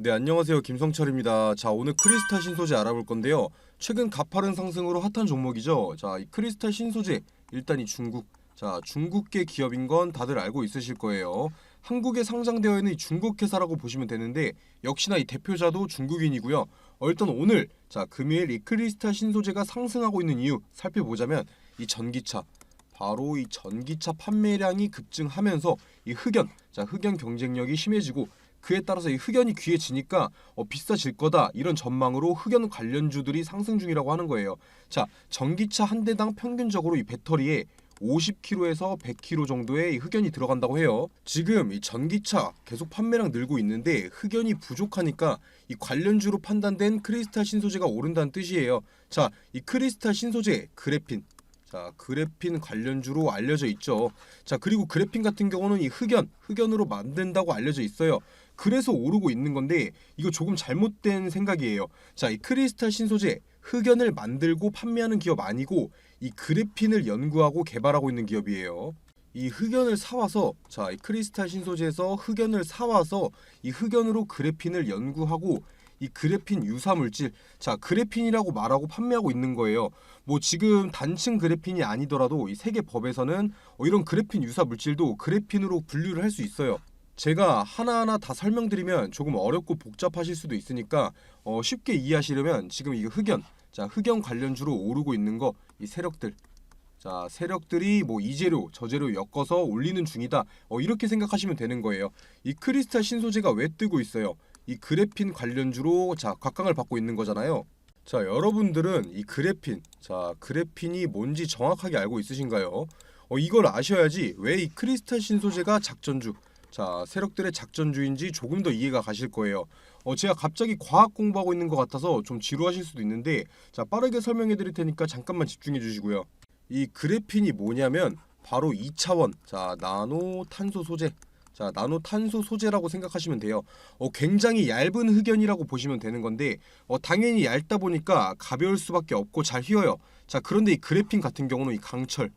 네 안녕하세요 김성철입니다. 자 오늘 크리스탈 신소재 알아볼 건데요. 최근 가파른 상승으로 핫한 종목이죠. 자 이 크리스탈 신소재 일단 이 중국 자 중국계 기업인 건 다들 알고 있으실 거예요. 한국에 상장되어 있는 이 중국 회사라고 보시면 되는데 역시나 이 대표자도 중국인이고요. 어, 일단 오늘 자 금요일 이 크리스탈 신소재가 상승하고 있는 이유 살펴보자면 이 전기차 바로 이 전기차 판매량이 급증하면서 이 흑연 자 흑연 경쟁력이 심해지고 그에 따라서 이 흑연이 귀해지니까 어, 비싸질 거다 이런 전망으로 흑연 관련주들이 상승 중이라고 하는 거예요. 자 전기차 한 대당 평균적으로 이 배터리에 50kg에서 100kg 정도의 이 흑연이 들어간다고 해요. 지금 이 전기차 계속 판매량 늘고 있는데 흑연이 부족하니까 이 관련주로 판단된 크리스탈 신소재가 오른다는 뜻이에요. 자, 이 크리스탈 신소재 그래핀 자, 그래핀 관련주로 알려져 있죠. 자, 그리고 그래핀 같은 경우는 이 흑연, 흑연으로 만든다고 알려져 있어요. 그래서 오르고 있는 건데 이거 조금 잘못된 생각이에요. 자, 이 크리스탈 신소재 흑연을 만들고 판매하는 기업 아니고 이 그래핀을 연구하고 개발하고 있는 기업이에요. 이 흑연을 사와서 자, 이 크리스탈 신소재에서 흑연을 사와서 이 흑연으로 그래핀을 연구하고 이 그래핀 유사 물질 자 그래핀이라고 말하고 판매하고 있는 거예요. 뭐 지금 단층 그래핀이 아니더라도 이 세계 법에서는 어, 이런 그래핀 유사 물질도 그래핀으로 분류를 할 수 있어요. 제가 하나하나 다 설명드리면 조금 어렵고 복잡하실 수도 있으니까 어, 쉽게 이해하시려면 지금 이거 흑연 자 흑연 관련주로 오르고 있는 거 이 세력들 자 세력들이 뭐 이재료 저재료 엮어서 올리는 중이다 어, 이렇게 생각하시면 되는 거예요. 이 크리스탈 신소재가 왜 뜨고 있어요? 이 그래핀 관련주로 자 각광을 받고 있는 거잖아요. 자 여러분들은 이 그래핀 자 그래핀이 뭔지 정확하게 알고 있으신가요? 어 이걸 아셔야지 왜 이 크리스탈 신소재가 작전주 자 세력들의 작전주인지 조금 더 이해가 가실 거예요. 어 제가 갑자기 과학 공부하고 있는 것 같아서 좀 지루하실 수도 있는데 자 빠르게 설명해 드릴 테니까 잠깐만 집중해 주시고요. 이 그래핀이 뭐냐면 바로 2차원 자 나노 탄소 소재 자 나노 탄소 소재라고 생각하시면 돼요. 어, 굉장히 얇은 흑연이라고 보시면 되는 건데 어, 당연히 얇다 보니까 가벼울 수밖에 없고 잘 휘어요. 자 그런데 이 그래핀 같은 경우는 이 강철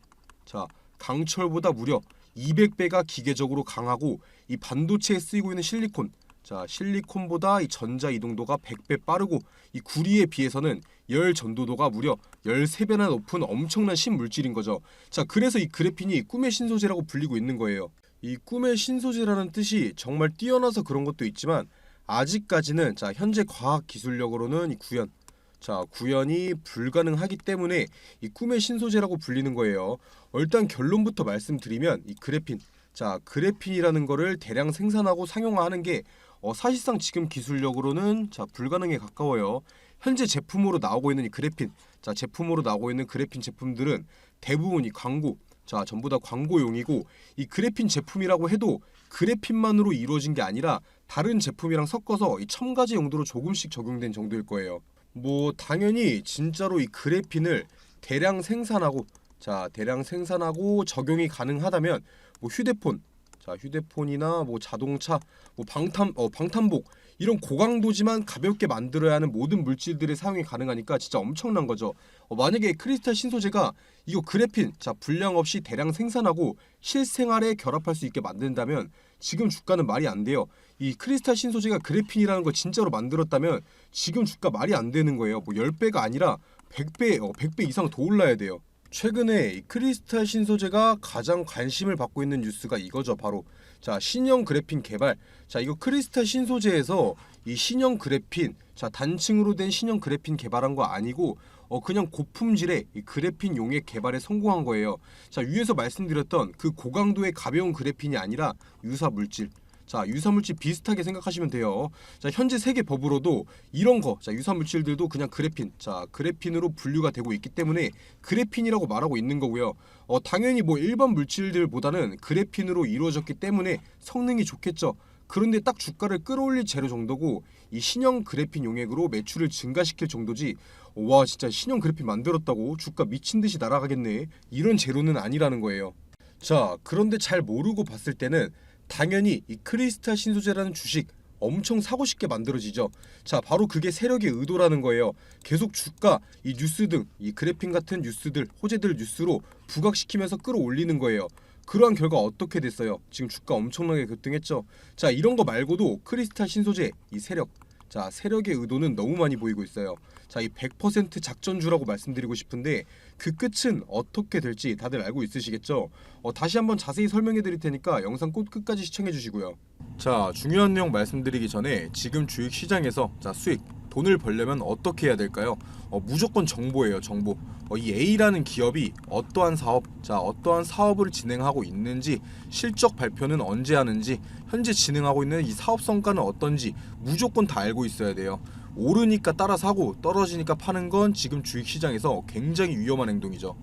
자 강철보다 무려 200배가 기계적으로 강하고 이 반도체에 쓰이고 있는 실리콘 자 실리콘보다 이 전자 이동도가 100배 빠르고 이 구리에 비해서는 열 전도도가 무려 13배나 높은 엄청난 신물질인 거죠. 자 그래서 이 그래핀이 꿈의 신소재라고 불리고 있는 거예요. 이 꿈의 신소재라는 뜻이 정말 뛰어나서 그런 것도 있지만 아직까지는 자 현재 과학 기술력으로는 이 구현 자 구현이 불가능하기 때문에 이 꿈의 신소재라고 불리는 거예요. 어, 일단 결론부터 말씀드리면 이 그래핀 자 그래핀이라는 거를 대량 생산하고 상용화하는 게 어, 사실상 지금 기술력으로는 자 불가능에 가까워요. 현재 제품으로 나오고 있는 이 그래핀 자 제품으로 나오고 있는 그래핀 제품들은 대부분 이 광고 자 전부 다 광고용이고 이 그래핀 제품이라고 해도 그래핀만으로 이루어진 게 아니라 다른 제품이랑 섞어서 이 첨가제 용도로 조금씩 적용된 정도일 거예요. 뭐 당연히 진짜로 이 그래핀을 대량 생산하고 자 대량 생산하고 적용이 가능하다면 뭐 휴대폰 자 휴대폰이나 뭐 자동차 뭐 방탄 어 방탄복 이런 고강도지만 가볍게 만들어야 하는 모든 물질들의 사용이 가능하니까 진짜 엄청난 거죠. 어, 만약에 크리스탈 신소재가 이거 그래핀 자 불량 없이 대량 생산하고 실생활에 결합할 수 있게 만든다면 지금 주가는 말이 안 돼요. 이 크리스탈 신소재가 그래핀이라는 걸 진짜로 만들었다면 지금 주가 말이 안 되는 거예요. 뭐 10배가 아니라 100배 어, 100배 이상 더 올라야 돼요. 최근에 이 크리스탈 신소재가 가장 관심을 받고 있는 뉴스가 이거죠. 바로 자 신형 그래핀 개발. 자 이거 크리스탈 신소재에서 이 신형 그래핀 자 단층으로 된 신형 그래핀 개발한 거 아니고 어 그냥 고품질의 이 그래핀 용액 개발에 성공한 거예요. 자 위에서 말씀드렸던 그 고강도의 가벼운 그래핀이 아니라 유사 물질. 자 유사물질 비슷하게 생각하시면 돼요. 자 현재 세계 법으로도 이런 거, 자 유사물질들도 그냥 그래핀, 자 그래핀으로 분류가 되고 있기 때문에 그래핀이라고 말하고 있는 거고요. 어 당연히 뭐 일반 물질들보다는 그래핀으로 이루어졌기 때문에 성능이 좋겠죠. 그런데 딱 주가를 끌어올릴 재료 정도고 이 신형 그래핀 용액으로 매출을 증가시킬 정도지 와 진짜 신형 그래핀 만들었다고 주가 미친 듯이 날아가겠네 이런 재료는 아니라는 거예요. 자 그런데 잘 모르고 봤을 때는 당연히 이 크리스탈 신소재라는 주식 엄청 사고 싶게 만들어지죠. 자, 바로 그게 세력의 의도라는 거예요. 계속 주가, 이 뉴스 등 이 그래핀 같은 뉴스들, 호재들 뉴스로 부각시키면서 끌어올리는 거예요. 그러한 결과 어떻게 됐어요? 지금 주가 엄청나게 급등했죠. 자 이런 거 말고도 크리스탈 신소재 이 세력 자 세력의 의도는 너무 많이 보이고 있어요. 자 이 100% 작전주라고 말씀드리고 싶은데 그 끝은 어떻게 될지 다들 알고 있으시겠죠? 어, 다시 한번 자세히 설명해 드릴 테니까 영상 꼭 끝까지 시청해 주시고요. 자 중요한 내용 말씀드리기 전에 지금 주식 시장에서 자 수익 돈을 벌려면 어떻게 해야 될까요? 어, 무조건 정보예요 정보. 어, 이 A라는 기업이 어떠한 사업, 자 어떠한 사업을 진행하고 있는지 실적 발표는 언제 하는지 현재 진행하고 있는 이 사업 성과는 어떤지 무조건 다 알고 있어야 돼요. 오르니까 따라 사고 떨어지니까 파는 건 지금 주식 시장에서 굉장히 위험한 행동이죠.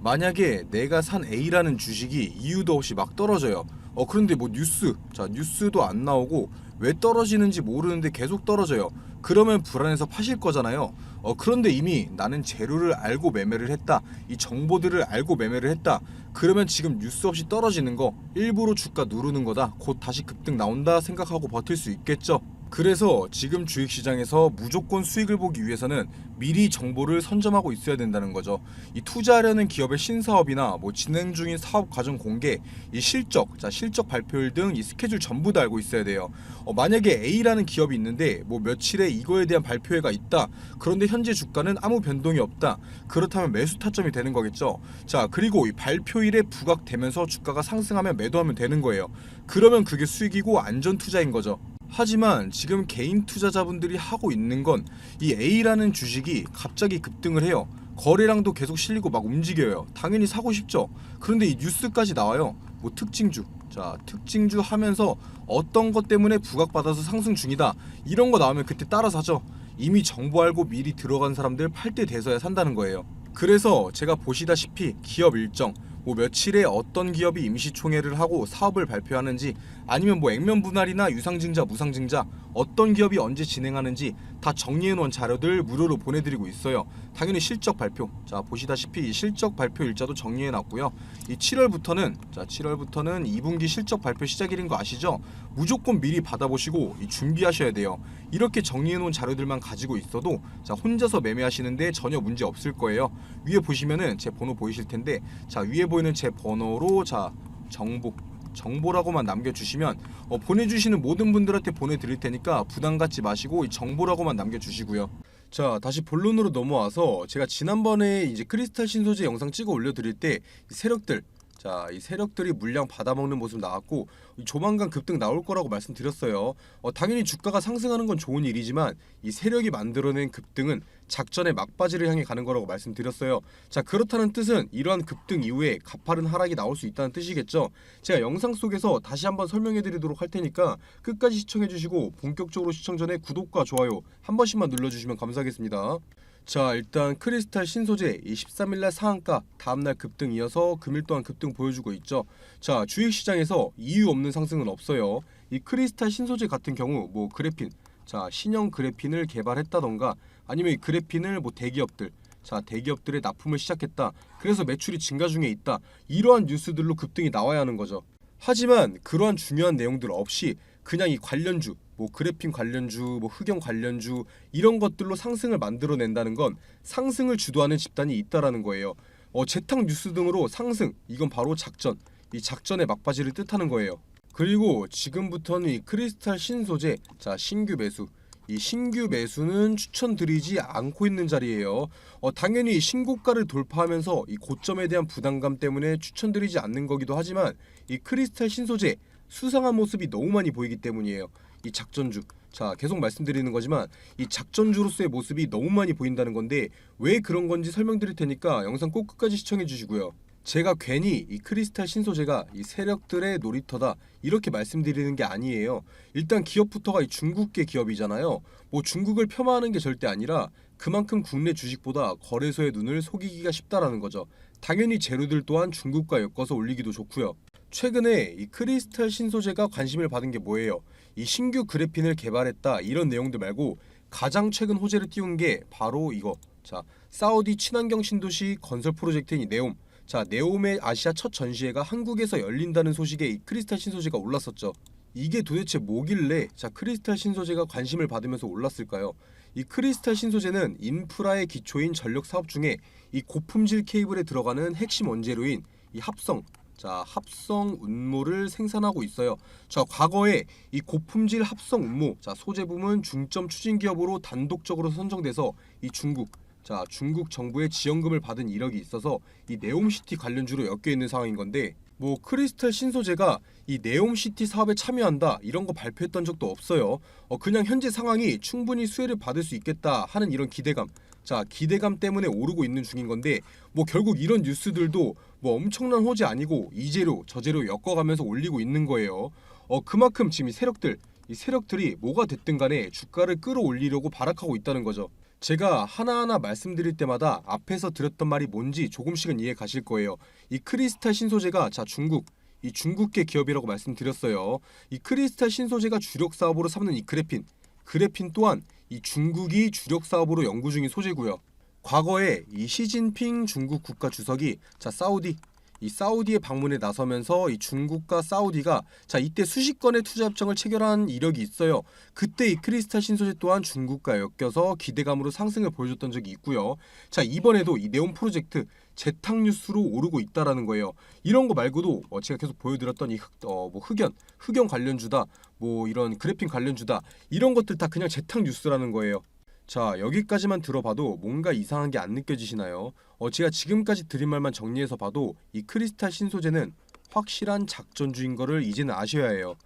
만약에 내가 산 A라는 주식이 이유도 없이 막 떨어져요. 어 그런데 뭐 뉴스 자 뉴스도 안 나오고 왜 떨어지는지 모르는데 계속 떨어져요. 그러면 불안해서 파실 거잖아요. 어 그런데 이미 나는 재료를 알고 매매를 했다. 이 정보들을 알고 매매를 했다. 그러면 지금 뉴스 없이 떨어지는 거 일부러 주가 누르는 거다. 곧 다시 급등 나온다 생각하고 버틸 수 있겠죠. 그래서 지금 주식시장에서 무조건 수익을 보기 위해서는 미리 정보를 선점하고 있어야 된다는 거죠. 이 투자하려는 기업의 신사업이나 뭐 진행 중인 사업 과정 공개, 이 실적, 자 실적 발표일 등 이 스케줄 전부 다 알고 있어야 돼요. 어, 만약에 A라는 기업이 있는데 뭐 며칠에 이거에 대한 발표회가 있다. 그런데 현재 주가는 아무 변동이 없다. 그렇다면 매수 타점이 되는 거겠죠. 자 그리고 이 발표일에 부각되면서 주가가 상승하면 매도하면 되는 거예요. 그러면 그게 수익이고 안전 투자인 거죠. 하지만 지금 개인 투자자분들이 하고 있는 건 이 A라는 주식이 갑자기 급등을 해요. 거래량도 계속 실리고 막 움직여요. 당연히 사고 싶죠. 그런데 이 뉴스까지 나와요. 뭐 특징주. 자, 특징주 하면서 어떤 것 때문에 부각받아서 상승 중이다. 이런 거 나오면 그때 따라 사죠. 이미 정보 알고 미리 들어간 사람들 팔 때 돼서야 산다는 거예요. 그래서 제가 보시다시피 기업 일정, 뭐 며칠에 어떤 기업이 임시총회를 하고 사업을 발표하는지 아니면 뭐 액면 분할이나 유상증자, 무상증자 어떤 기업이 언제 진행하는지 다 정리해 놓은 자료들 무료로 보내드리고 있어요. 당연히 실적 발표. 자 보시다시피 이 실적 발표 일자도 정리해 놨고요. 이 7월부터는 자 7월부터는 2분기 실적 발표 시작일인 거 아시죠? 무조건 미리 받아보시고 이 준비하셔야 돼요. 이렇게 정리해 놓은 자료들만 가지고 있어도 자 혼자서 매매하시는데 전혀 문제 없을 거예요. 위에 보시면은 제 번호 보이실 텐데 자 위에 보이는 제 번호로 자 정보 정보라고만 남겨주시면 어, 보내주시는 모든 분들한테 보내드릴 테니까 부담 갖지 마시고 이 정보라고만 남겨주시고요. 자 다시 본론으로 넘어와서 제가 지난번에 이제 크리스탈 신소재 영상 찍어 올려드릴 때이 세력들 자, 이 세력들이 물량 받아먹는 모습 나왔고 이 조만간 급등 나올 거라고 말씀드렸어요. 어, 당연히 주가가 상승하는 건 좋은 일이지만 이 세력이 만들어낸 급등은 작전의 막바지를 향해 가는 거라고 말씀드렸어요. 자, 그렇다는 뜻은 이러한 급등 이후에 가파른 하락이 나올 수 있다는 뜻이겠죠. 제가 영상 속에서 다시 한번 설명해 드리도록 할 테니까 끝까지 시청해 주시고 본격적으로 시청 전에 구독과 좋아요 한 번씩만 눌러 주시면 감사하겠습니다. 자 일단 크리스탈 신소재 이 13일날 상한가 다음날 급등 이어서 금일 또한 급등 보여주고 있죠. 자 주식시장에서 이유 없는 상승은 없어요. 이 크리스탈 신소재 같은 경우 뭐 그래핀 자 신형 그래핀을 개발했다던가 아니면 이 그래핀을 뭐 대기업들 자 대기업들의 납품을 시작했다. 그래서 매출이 증가 중에 있다. 이러한 뉴스들로 급등이 나와야 하는 거죠. 하지만 그러한 중요한 내용들 없이 그냥 이 관련주 뭐 그래핀 관련주, 뭐 흑연 관련주 이런 것들로 상승을 만들어낸다는 건 상승을 주도하는 집단이 있다라는 거예요. 어, 재탕 뉴스 등으로 상승 이건 바로 작전, 이 작전의 막바지를 뜻하는 거예요. 그리고 지금부터는 이 크리스탈 신소재, 자 신규 매수. 이 신규 매수는 추천드리지 않고 있는 자리예요. 어, 당연히 신고가를 돌파하면서 이 고점에 대한 부담감 때문에 추천드리지 않는 거기도 하지만 이 크리스탈 신소재 수상한 모습이 너무 많이 보이기 때문이에요. 이 작전주. 자, 계속 말씀드리는 거지만 이 작전주로서의 모습이 너무 많이 보인다는 건데 왜 그런 건지 설명드릴 테니까 영상 꼭 끝까지 시청해 주시고요. 제가 괜히 이 크리스탈 신소재가 이 세력들의 놀이터다 이렇게 말씀드리는 게 아니에요. 일단 기업부터가 이 중국계 기업이잖아요. 뭐 중국을 폄하하는 게 절대 아니라 그만큼 국내 주식보다 거래소의 눈을 속이기가 쉽다라는 거죠. 당연히 재료들 또한 중국과 엮어서 올리기도 좋고요. 최근에 이 크리스탈 신소재가 관심을 받은 게 뭐예요? 이 신규 그래핀을 개발했다 이런 내용들 말고 가장 최근 호재를 띄운 게 바로 이거. 자, 사우디 친환경 신도시 건설 프로젝트인 이 네옴. 자, 네옴의 아시아 첫 전시회가 한국에서 열린다는 소식에 이 크리스탈 신소재가 올랐었죠. 이게 도대체 뭐길래 자 크리스탈 신소재가 관심을 받으면서 올랐을까요? 이 크리스탈 신소재는 인프라의 기초인 전력 사업 중에 이 고품질 케이블에 들어가는 핵심 원재료인 이 합성 자 합성 운모를 생산하고 있어요. 자 과거에 이 고품질 합성 운모 자 소재 부문 중점 추진 기업으로 단독적으로 선정돼서 이 중국 자 중국 정부의 지원금을 받은 이력이 있어서 이 네옴시티 관련주로 엮여 있는 상황인 건데 뭐 크리스탈 신소재가 이 네옴시티 사업에 참여한다 이런 거 발표했던 적도 없어요. 어 그냥 현재 상황이 충분히 수혜를 받을 수 있겠다 하는 이런 기대감. 자 기대감 때문에 오르고 있는 중인 건데 뭐 결국 이런 뉴스들도 뭐 엄청난 호재 아니고 이재료 저재료 엮어가면서 올리고 있는 거예요. 어 그만큼 지금 이 세력들 이 세력들이 뭐가 됐든 간에 주가를 끌어올리려고 발악하고 있다는 거죠. 제가 하나하나 말씀드릴 때마다 앞에서 드렸던 말이 뭔지 조금씩은 이해 가실 거예요. 이 크리스탈 신소재가 자 중국 이 중국계 기업이라고 말씀드렸어요. 이 크리스탈 신소재가 주력 사업으로 삼는 이 그래핀 그래핀 또한 이 중국이 주력 사업으로 연구 중인 소재고요. 과거에 이 시진핑 중국 국가 주석이 자 사우디 이 사우디에 방문에 나서면서 이 중국과 사우디가 자 이때 수십 건의 투자 협정을 체결한 이력이 있어요. 그때 이 크리스탈 신소재 또한 중국과 엮여서 기대감으로 상승을 보여줬던 적이 있고요. 자 이번에도 이 네온 프로젝트 재탕 뉴스로 오르고 있다라는 거예요. 이런 거 말고도 어, 제가 계속 보여드렸던 이 흑, 어, 뭐 흑연, 흑연 관련주다, 뭐 이런 그래핀 관련주다 이런 것들 다 그냥 재탕 뉴스라는 거예요. 자 여기까지만 들어봐도 뭔가 이상한 게 안 느껴지시나요? 어 제가 지금까지 드린 말만 정리해서 봐도 이 크리스탈 신소재는 확실한 작전주인 거를 이제는 아셔야 해요.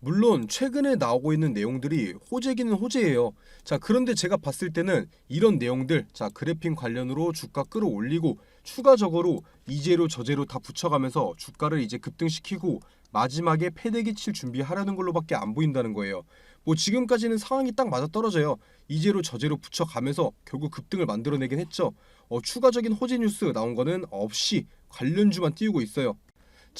물론 최근에 나오고 있는 내용들이 호재기는 호재예요. 자 그런데 제가 봤을 때는 이런 내용들 자 그래핀 관련으로 주가 끌어올리고 추가적으로 이재료 저재료 다 붙여가면서 주가를 이제 급등시키고 마지막에 패대기 칠 준비하려는 걸로밖에 안 보인다는 거예요. 뭐 지금까지는 상황이 딱 맞아 떨어져요. 이재료 저재료 붙여가면서 결국 급등을 만들어내긴 했죠. 어, 추가적인 호재 뉴스 나온 거는 없이 관련주만 띄우고 있어요.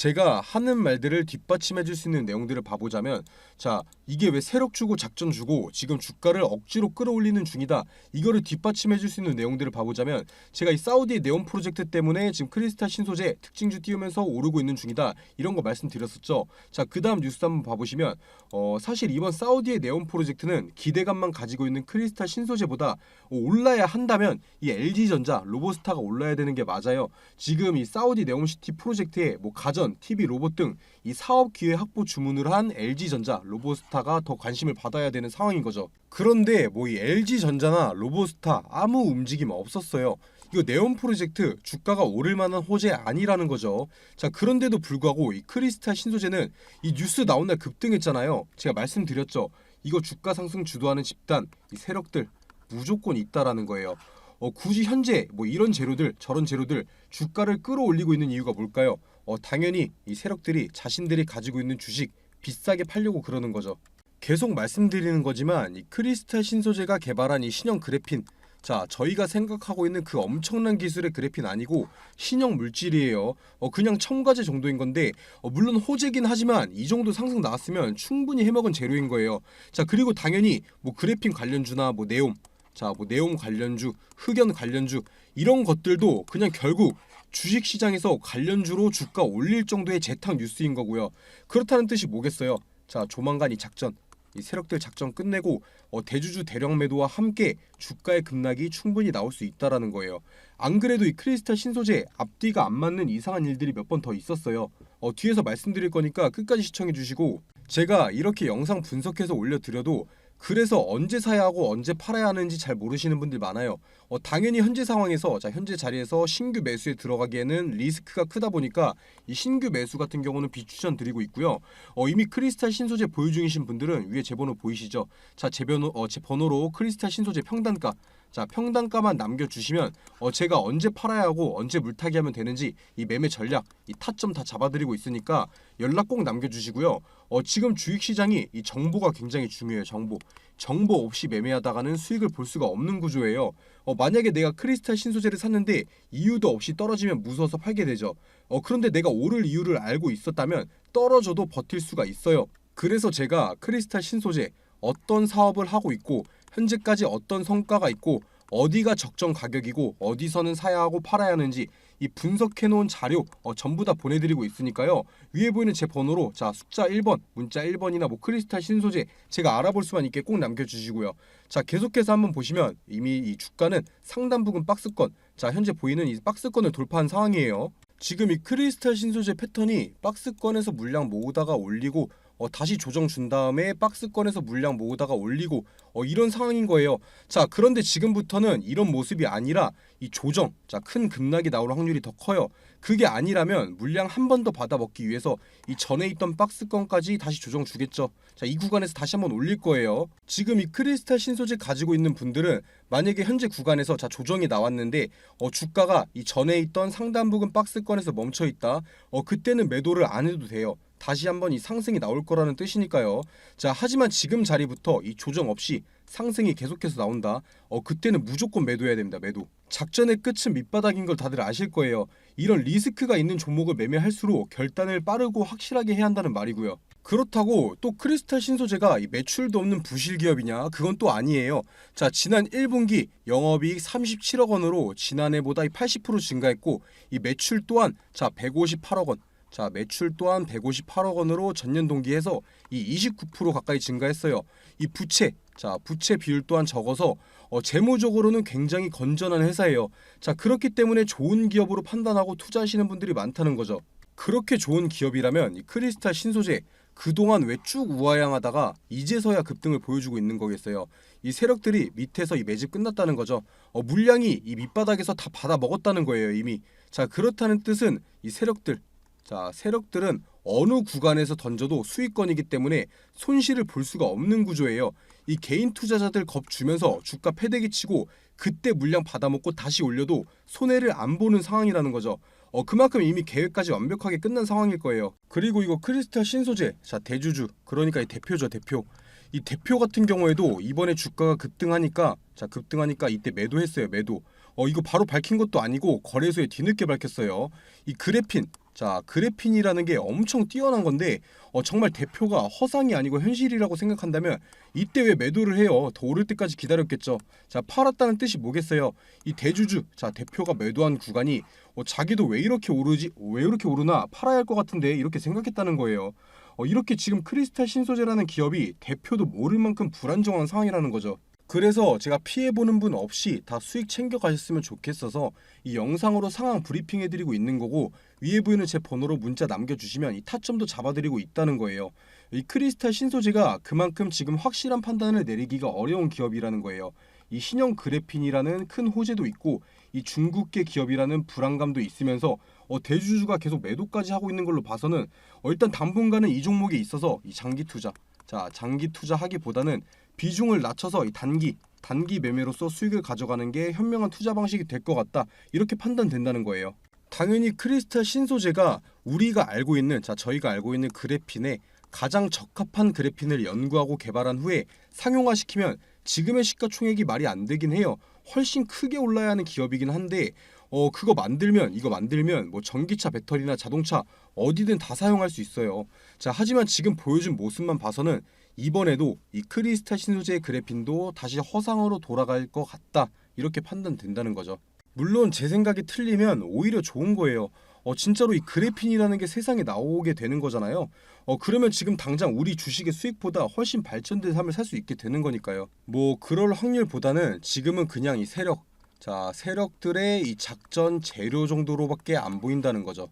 제가 하는 말들을 뒷받침해 줄 수 있는 내용들을 봐보자면 자 이게 왜 세력 주고 작전 주고 지금 주가를 억지로 끌어올리는 중이다. 이거를 뒷받침해 줄 수 있는 내용들을 봐보자면 제가 이 사우디의 네온 프로젝트 때문에 지금 크리스탈 신소재 특징주 띄우면서 오르고 있는 중이다. 이런 거 말씀드렸었죠. 자 그 다음 뉴스 한번 봐보시면 어 사실 이번 사우디의 네온 프로젝트는 기대감만 가지고 있는 크리스탈 신소재보다 올라야 한다면 이 LG전자 로보스타가 올라야 되는 게 맞아요. 지금 이 사우디 네온시티 프로젝트에 뭐 가전, TV, 로봇 등 이 사업 기회 확보 주문을 한 LG전자, 로보스타가 더 관심을 받아야 되는 상황인 거죠. 그런데 뭐 이 LG전자나 로보스타 아무 움직임 없었어요. 이거 네온 프로젝트 주가가 오를 만한 호재 아니라는 거죠. 자 그런데도 불구하고 이 크리스탈 신소재는 이 뉴스 나온 날 급등했잖아요. 제가 말씀드렸죠. 이거 주가 상승 주도하는 집단 이 세력들 무조건 있다라는 거예요. 어, 굳이 현재 뭐 이런 재료들 저런 재료들 주가를 끌어올리고 있는 이유가 뭘까요? 어, 당연히 이 세력들이 자신들이 가지고 있는 주식 비싸게 팔려고 그러는 거죠. 계속 말씀드리는 거지만 이 크리스탈 신소재가 개발한 이 신형 그래핀 자 저희가 생각하고 있는 그 엄청난 기술의 그래핀 아니고 신형 물질이에요. 어, 그냥 첨가제 정도인 건데 어, 물론 호재긴 하지만 이 정도 상승 나왔으면 충분히 해먹은 재료인 거예요. 자 그리고 당연히 뭐 그래핀 관련주나 뭐 네옴 자, 뭐 네옴 관련주, 흑연 관련주 이런 것들도 그냥 결국 주식 시장에서 관련주로 주가 올릴 정도의 재탕 뉴스인 거고요. 그렇다는 뜻이 뭐겠어요? 자, 조만간 이 작전, 이 세력들 작전 끝내고 어, 대주주 대량 매도와 함께 주가의 급락이 충분히 나올 수 있다라는 거예요. 안 그래도 이 크리스탈 신소재 앞뒤가 안 맞는 이상한 일들이 몇 번 더 있었어요. 어, 뒤에서 말씀드릴 거니까 끝까지 시청해 주시고 제가 이렇게 영상 분석해서 올려드려도 그래서 언제 사야 하고 언제 팔아야 하는지 잘 모르시는 분들 많아요. 어, 당연히 현재 상황에서 자 현재 자리에서 신규 매수에 들어가기에는 리스크가 크다 보니까 이 신규 매수 같은 경우는 비추천 드리고 있고요. 어, 이미 크리스탈 신소재 보유 중이신 분들은 위에 제 번호 보이시죠? 자, 제 번호 어, 제 번호로 크리스탈 신소재 평단가 자 평단가만 남겨주시면 어, 제가 언제 팔아야 하고 언제 물타기 하면 되는지 이 매매 전략 이 타점 다 잡아드리고 있으니까 연락 꼭 남겨주시고요. 어, 지금 주식시장이 이 정보가 굉장히 중요해요 정보. 정보 없이 매매하다가는 수익을 볼 수가 없는 구조예요. 어, 만약에 내가 크리스탈 신소재를 샀는데 이유도 없이 떨어지면 무서워서 팔게 되죠. 어, 그런데 내가 오를 이유를 알고 있었다면 떨어져도 버틸 수가 있어요. 그래서 제가 크리스탈 신소재 어떤 사업을 하고 있고 현재까지 어떤 성과가 있고 어디가 적정 가격이고 어디서는 사야 하고 팔아야 하는지 이 분석해 놓은 자료 어, 전부 다 보내드리고 있으니까요. 위에 보이는 제 번호로 자 숫자 1번 문자 1번이나 뭐 크리스탈 신소재 제가 알아볼 수만 있게 꼭 남겨주시고요. 자 계속해서 한번 보시면 이미 이 주가는 상단 부근 박스권 자 현재 보이는 이 박스권을 돌파한 상황이에요. 지금 이 크리스탈 신소재 패턴이 박스권에서 물량 모으다가 올리고 어, 다시 조정 준 다음에 박스권에서 물량 모으다가 올리고 어, 이런 상황인 거예요. 자 그런데 지금부터는 이런 모습이 아니라 이 조정, 자큰 급락이 나올 확률이 더 커요. 그게 아니라면 물량 한 번 더 받아 먹기 위해서 이 전에 있던 박스권까지 다시 조정 주겠죠. 자 이 구간에서 다시 한번 올릴 거예요. 지금 이 크리스탈 신소재 가지고 있는 분들은 만약에 현재 구간에서 자 조정이 나왔는데 어, 주가가 이 전에 있던 상단 부근 박스권에서 멈춰 있다. 어 그때는 매도를 안 해도 돼요. 다시 한번 이 상승이 나올 거라는 뜻이니까요. 자, 하지만 지금 자리부터 이 조정 없이 상승이 계속해서 나온다. 어, 그때는 무조건 매도해야 됩니다. 매도. 작전의 끝은 밑바닥인 걸 다들 아실 거예요. 이런 리스크가 있는 종목을 매매할수록 결단을 빠르고 확실하게 해야 한다는 말이고요. 그렇다고 또 크리스탈 신소재가 이 매출도 없는 부실 기업이냐? 그건 또 아니에요. 자, 지난 1분기 영업이익 37억 원으로 지난해보다 80% 증가했고 이 매출 또한 자 158억 원. 자 매출 또한 158억 원으로 전년 동기에서 이 29% 가까이 증가했어요. 이 부채 자 부채 비율 또한 적어서 어, 재무적으로는 굉장히 건전한 회사예요. 자 그렇기 때문에 좋은 기업으로 판단하고 투자하시는 분들이 많다는 거죠. 그렇게 좋은 기업이라면 이 크리스탈 신소재 그동안 왜 쭉 우하향하다가 이제서야 급등을 보여주고 있는 거겠어요. 이 세력들이 밑에서 이 매집 끝났다는 거죠. 어, 물량이 이 밑바닥에서 다 받아 먹었다는 거예요 이미. 자 그렇다는 뜻은 이 세력들 자, 세력들은 어느 구간에서 던져도 수익권이기 때문에 손실을 볼 수가 없는 구조예요. 이 개인 투자자들 겁 주면서 주가 패대기 치고 그때 물량 받아먹고 다시 올려도 손해를 안 보는 상황이라는 거죠. 어 그만큼 이미 계획까지 완벽하게 끝난 상황일 거예요. 그리고 이거 크리스탈 신소재 자 대주주 그러니까 이 대표죠 대표. 이 대표 같은 경우에도 이번에 주가가 급등하니까 자 급등하니까 이때 매도했어요 매도. 어 이거 바로 밝힌 것도 아니고 거래소에 뒤늦게 밝혔어요. 이 그래핀 자 그래핀이라는 게 엄청 뛰어난 건데 어, 정말 대표가 허상이 아니고 현실이라고 생각한다면 이때 왜 매도를 해요? 더 오를 때까지 기다렸겠죠. 자 팔았다는 뜻이 뭐겠어요? 이 대주주 자 대표가 매도한 구간이 어, 자기도 왜 이렇게 오르지? 왜 이렇게 오르나 팔아야 할 것 같은데 이렇게 생각했다는 거예요. 어, 이렇게 지금 크리스탈 신소재라는 기업이 대표도 모를 만큼 불안정한 상황이라는 거죠. 그래서 제가 피해 보는 분 없이 다 수익 챙겨 가셨으면 좋겠어서 이 영상으로 상황 브리핑 해드리고 있는 거고 위에 보이는 제 번호로 문자 남겨주시면 이 타점도 잡아드리고 있다는 거예요. 이 크리스탈 신소재가 그만큼 지금 확실한 판단을 내리기가 어려운 기업이라는 거예요. 이 신형 그래핀이라는 큰 호재도 있고 이 중국계 기업이라는 불안감도 있으면서 어, 대주주가 계속 매도까지 하고 있는 걸로 봐서는 어, 일단 당분간은 이 종목에 있어서 이 장기 투자 자 장기 투자하기보다는 비중을 낮춰서 이 단기 단기 매매로서 수익을 가져가는 게 현명한 투자 방식이 될 것 같다 이렇게 판단된다는 거예요. 당연히 크리스탈 신소재가 우리가 알고 있는 자 저희가 알고 있는 그래핀에 가장 적합한 그래핀을 연구하고 개발한 후에 상용화시키면 지금의 시가총액이 말이 안 되긴 해요. 훨씬 크게 올라야 하는 기업이긴 한데 어 그거 만들면 이거 만들면 뭐 전기차 배터리나 자동차 어디든 다 사용할 수 있어요. 자 하지만 지금 보여준 모습만 봐서는 이번에도 이 크리스탈 신소재의 그래핀도 다시 허상으로 돌아갈 것 같다 이렇게 판단된다는 거죠. 물론 제 생각이 틀리면 오히려 좋은 거예요. 어 진짜로 이 그래핀이라는 게 세상에 나오게 되는 거잖아요. 어 그러면 지금 당장 우리 주식의 수익보다 훨씬 발전된 삶을 살 수 있게 되는 거니까요. 뭐 그럴 확률보다는 지금은 그냥 이 세력 자 세력들의 이 작전 재료 정도로밖에 안 보인다는 거죠.